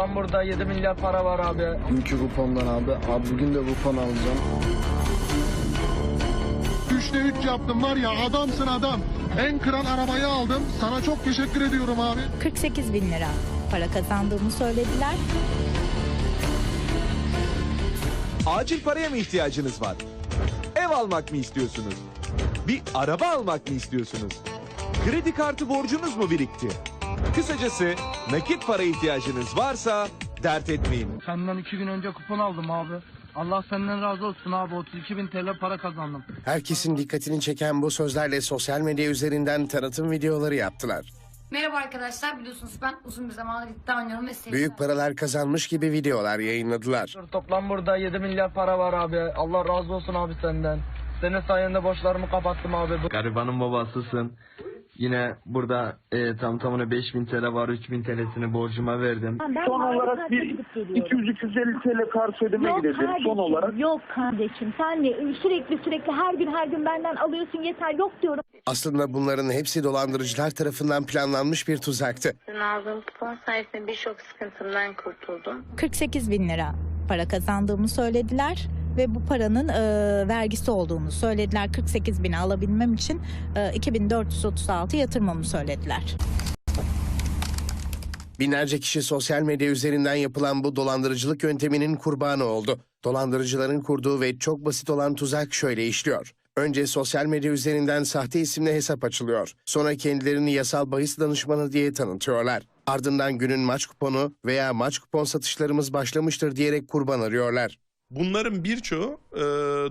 Toplam burada 7 milyar para var abi. Dünkü kupondan abi. Abi bugün de kupon alacağım. Üçte üç yaptım var ya adamsın adam. En kral arabayı aldım. Sana çok teşekkür ediyorum abi. 48 bin lira para kazandığımı söylediler. Acil paraya mı ihtiyacınız var? Ev almak mı istiyorsunuz? Bir araba almak mı istiyorsunuz? Kredi kartı borcunuz mu birikti? Kısacası nakit para ihtiyacınız varsa dert etmeyin. Senden 2 gün önce kupon aldım abi. Allah senden razı olsun abi. 32 bin TL para kazandım. Herkesin dikkatini çeken bu sözlerle sosyal medya üzerinden tanıtım videoları yaptılar. Merhaba arkadaşlar biliyorsunuz ben uzun bir zamandır iddia oynuyorum ve sevgili Büyük paralar kazanmış gibi videolar yayınladılar. Toplam burada 7 milyar para var abi. Allah razı olsun abi senden. Senin sayende borçlarımı kapattım abi. Garibanın babasısın. Yine burada e, tam tamına 5000 TL var 3000 TL'sini borcuma verdim. Son olarak bir 200-250 TL karşı ödeme Yok gidelim. kardeşim, Son olarak yok kardeşim. Sen de sürekli sürekli her gün her gün benden alıyorsun yeter yok diyorum. Aslında bunların hepsi dolandırıcılar tarafından planlanmış bir tuzaktı. aldığım kupon sayesinde birçok sıkıntımdan kurtuldum. 48 bin lira para kazandığımı söylediler ve bu paranın e, vergisi olduğunu söylediler. 48 bini alabilmem için e, 2436 yatırmamı söylediler. Binlerce kişi sosyal medya üzerinden yapılan bu dolandırıcılık yönteminin kurbanı oldu. Dolandırıcıların kurduğu ve çok basit olan tuzak şöyle işliyor. Önce sosyal medya üzerinden sahte isimle hesap açılıyor. Sonra kendilerini yasal bahis danışmanı diye tanıtıyorlar. Ardından günün maç kuponu veya maç kupon satışlarımız başlamıştır diyerek kurban arıyorlar. Bunların birçoğu e,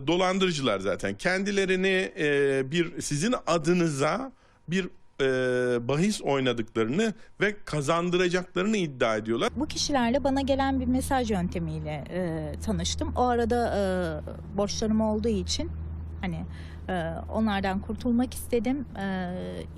dolandırıcılar zaten. Kendilerini e, bir sizin adınıza bir e, bahis oynadıklarını ve kazandıracaklarını iddia ediyorlar. Bu kişilerle bana gelen bir mesaj yöntemiyle e, tanıştım. O arada e, borçlarım olduğu için hani e, onlardan kurtulmak istedim. E,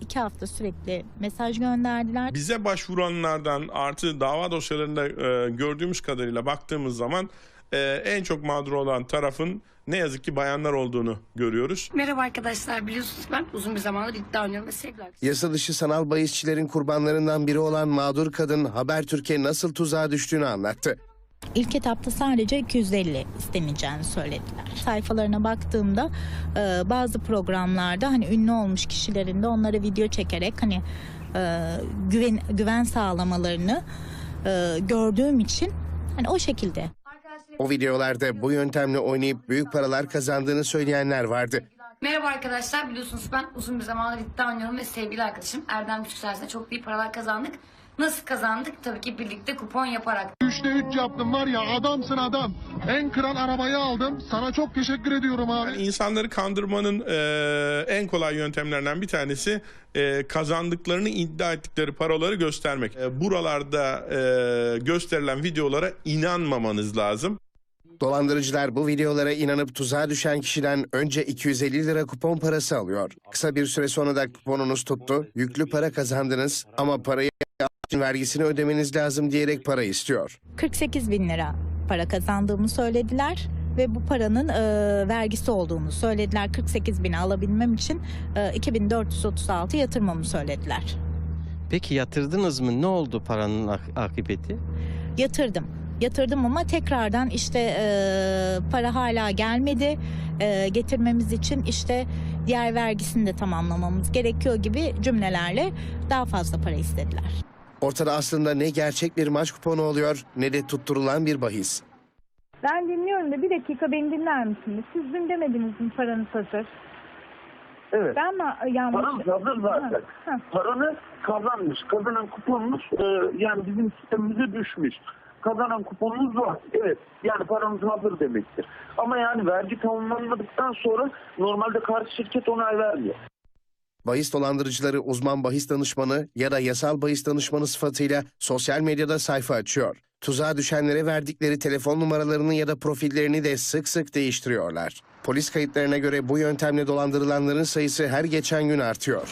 iki hafta sürekli mesaj gönderdiler. Bize başvuranlardan artı dava dosyalarında e, gördüğümüz kadarıyla baktığımız zaman e, en çok mağdur olan tarafın ne yazık ki bayanlar olduğunu görüyoruz. Merhaba arkadaşlar biliyorsunuz ben uzun bir zamandır iddia oynuyorum ve sevgili arkadaşlar. Yasa dışı sanal bahisçilerin kurbanlarından biri olan mağdur kadın Habertürk'e nasıl tuzağa düştüğünü anlattı. İlk etapta sadece 250 isteneceğini söylediler. Sayfalarına baktığımda e, bazı programlarda hani ünlü olmuş kişilerin de onlara video çekerek hani e, güven güven sağlamalarını e, gördüğüm için hani o şekilde O videolarda bu yöntemle oynayıp büyük paralar kazandığını söyleyenler vardı. Merhaba arkadaşlar biliyorsunuz ben uzun bir zamandır iddia oynuyorum ve sevgili arkadaşım Erdem Küçük çok büyük paralar kazandık. Nasıl kazandık? Tabii ki birlikte kupon yaparak. Üçte üç yaptım var ya adamsın adam. En kral arabayı aldım. Sana çok teşekkür ediyorum abi. Yani insanları kandırmanın e, en kolay yöntemlerinden bir tanesi e, kazandıklarını iddia ettikleri paraları göstermek. E, buralarda e, gösterilen videolara inanmamanız lazım. Dolandırıcılar bu videolara inanıp tuzağa düşen kişiden önce 250 lira kupon parası alıyor. Kısa bir süre sonra da kuponunuz tuttu, yüklü para kazandınız ama parayı vergisini ödemeniz lazım diyerek para istiyor. 48 bin lira para kazandığımı söylediler ve bu paranın e, vergisi olduğunu söylediler. 48 bini alabilmem için e, 2436 yatırmamı söylediler. Peki yatırdınız mı? Ne oldu paranın ak- akıbeti? Yatırdım. Yatırdım ama tekrardan işte e, para hala gelmedi. E, getirmemiz için işte diğer vergisini de tamamlamamız gerekiyor gibi cümlelerle daha fazla para istediler. Ortada aslında ne gerçek bir maç kuponu oluyor ne de tutturulan bir bahis. Ben dinliyorum da bir dakika beni dinler misiniz? Siz dün demediniz mi paranız hazır? evet. Ben mi yanlış? Paramız hazır zaten. Ha, ha. Paranı kazanmış. Kazanan kuponumuz e, yani bizim sistemimize düşmüş. Kazanan kuponumuz var. Evet. Yani paramız hazır demektir. Ama yani vergi tamamlanmadıktan sonra normalde karşı şirket onay vermiyor. Bahis dolandırıcıları uzman bahis danışmanı ya da yasal bahis danışmanı sıfatıyla sosyal medyada sayfa açıyor. Tuzağa düşenlere verdikleri telefon numaralarını ya da profillerini de sık sık değiştiriyorlar. Polis kayıtlarına göre bu yöntemle dolandırılanların sayısı her geçen gün artıyor.